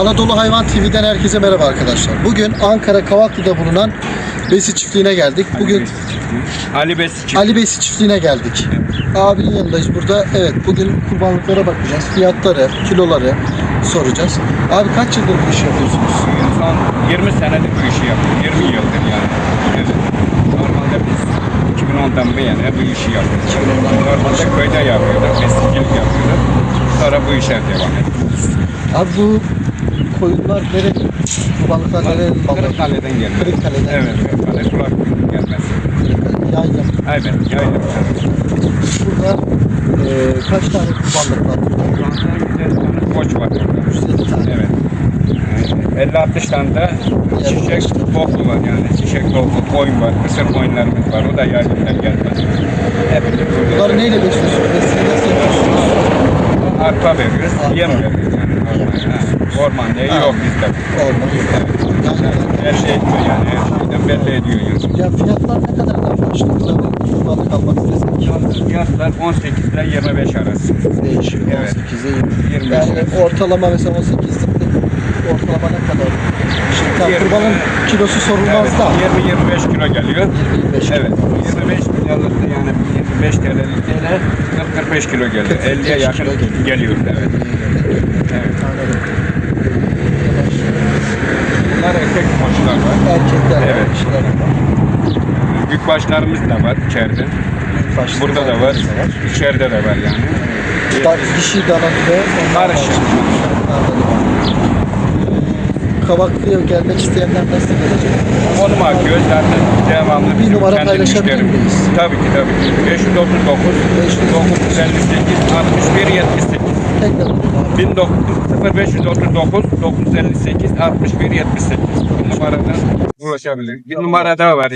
Anadolu Hayvan TV'den herkese merhaba arkadaşlar. Bugün Ankara Kavaklı'da bulunan besi çiftliğine geldik. Bugün Ali Besi çiftliği. Ali Besi çiftliğine geldik. Abinin yanındayız burada. Evet bugün kurbanlıklara bakacağız. Fiyatları, kiloları soracağız. Abi kaç yıldır bu işi yapıyorsunuz? Son 20 senedir bu işi yapıyor. 20 yıldır yani. Evet. Normalde biz 2010'dan bu yana bu işi yapıyoruz. Normalde köyde yapıyorduk. Besicilik yapıyorduk. Sonra bu işe devam ettik. Abi bu koyunlar nerede? Kurbanlıklar nerede? Kırıkkale'den geldi. Kırıkkale'den. Evet. Kırıkkale kulak gelmesi. Yayla. Evet. Yaydım. Burada eee, kaç tane kurbanlık var? Şu anda 150 tane koç var. 150 tane. Evet. Ee, 50-60 tane de çiçek boklu var yani. Çiçek boklu koyun var. Kısır koyunlarımız var. O da yaylımdan gelmez. Hep. Bunları neyle besliyorsunuz? Yapıyorsunuz? Arpa veriyoruz. Yem veriyoruz Orman Ha. yok bizde. Olmaz. Belli ediyor yani. Her şeyden belli ediyor yani. Ya fiyatlar ne? Burada bir kurbanlık almak istesek. Fiyatlar 18 ile 25 arası. Değişiyor. Evet. 18'e 25 Yani ortalama mesela 18'likte ortalama ne kadar? Şimdi kurbanın kilosu sorulmaz Evet, da. 20-25 kilo geliyor. 25 Evet. 25 milyarlık da yani 25 TL'lik TL 45 kilo geliyor. 50'ye 45 yakın kilo geliyor. geliyor. Evet. Evet. Anladım. Bunlar erkek koçlar var. Erkekler var, Evet. dişiler var. Büyükbaşlarımız da var içeride. Başlı Burada da var. İçeride de var yani. Da, dişi dana ve onlar Karışık. var. Kavaklı'ya gelmek isteyenler nasıl gelecek? Onu mu akıyor zaten devamlı Bir numara kendi paylaşabilir müşterimiz. miyiz? Tabii ki tabii ki. 539 958 61 78 0539 958 61 78 Bu numaradan ulaşabilir. Bir numara daha var.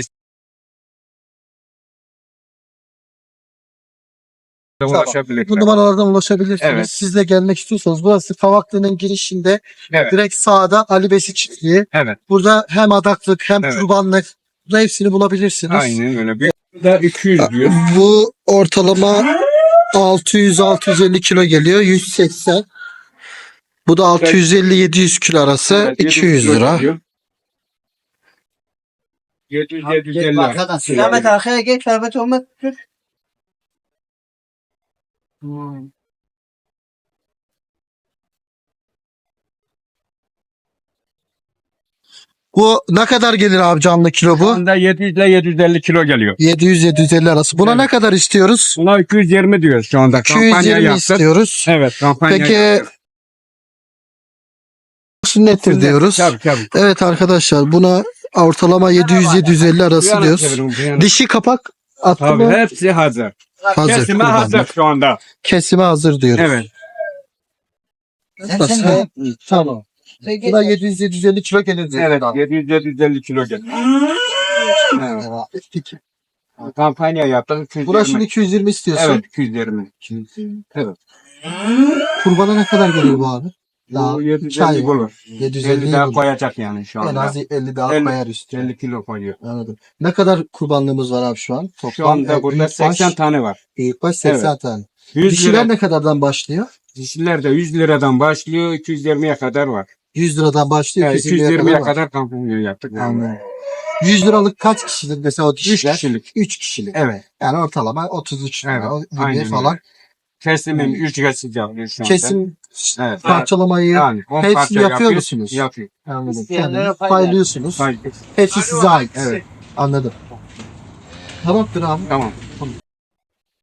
Ulaşabilir. Bu numaralardan ulaşabilirsiniz. Evet. Siz de gelmek istiyorsanız burası Kavaklı'nın girişinde Evet. direkt sağda Ali Besi çiftliği. Evet. Burada hem adaklık hem Evet. kurbanlık burada hepsini bulabilirsiniz. Aynen öyle. Bir da 200 diyor. Bu ortalama 600-650 kilo geliyor. 180. Bu da 650-700 kilo arası. Evet, 200 kilo lira. diyor. 700 750 lira. Ahmet arkaya geç, Ahmet olmak dur. Bu ne kadar gelir abi canlı kilo Şu bu? anda 700 ile 750 kilo geliyor. 700-750 arası. Buna Evet. ne kadar istiyoruz? Buna 220 diyoruz şu anda. Kampanya 220 yaptık. istiyoruz. Evet kampanya Peki yaptık. Sünnettir diyoruz. Tabii tabii. Evet arkadaşlar buna ortalama 700-750 Bu arası diyoruz. bu. Dişi kapak attı Tabii mı? hepsi hazır. Hazır. Kesime kurbanlık. hazır şu anda. Kesime hazır diyoruz. Evet. Nasıl? Tamam. Buna 700-750 kilo gelir diyor. Evet 700 750 kilo geliyor. Evet. Peki. Kampanya yaptık. 220. Buna şimdi 220 istiyorsun. Evet 220. Evet. Kurbana ne kadar gelir bu abi? Daha Bu iki ay 750 var. bulur. 750 50 daha bulur. koyacak yani şu En anda. az 50 daha 50 koyar üstüne. 50 kilo koyuyor. Anladım. Ne kadar kurbanlığımız var abi şu an? Toplam Şu anda e, burada büyükbaş- 80 tane var. Büyükbaş 80 tane. 100 Dişiler lira, ne kadardan başlıyor? dişiler de 100 liradan başlıyor 220'ye kadar var. 100 liradan başlıyor. Yani 220'ye 220'ye kadar. kadar kampanya yaptık. Anladım. 100 liralık kaç kişilik mesela o 3 dişiler? kişilik. 3 kişilik. Evet. Yani ortalama 33 lira Evet, falan. öyle. Kesimim 3 kesim yapıyor şu anda. Kesim Evet. parçalamayı Yani on hepsini parça yapıyor yapıyor, musunuz? Yapıyor. anladım. İsteyenlere paylıyorsunuz. Hayır. Hepsi size ait. Evet. Anladım. Tamamdır abi. Tamam.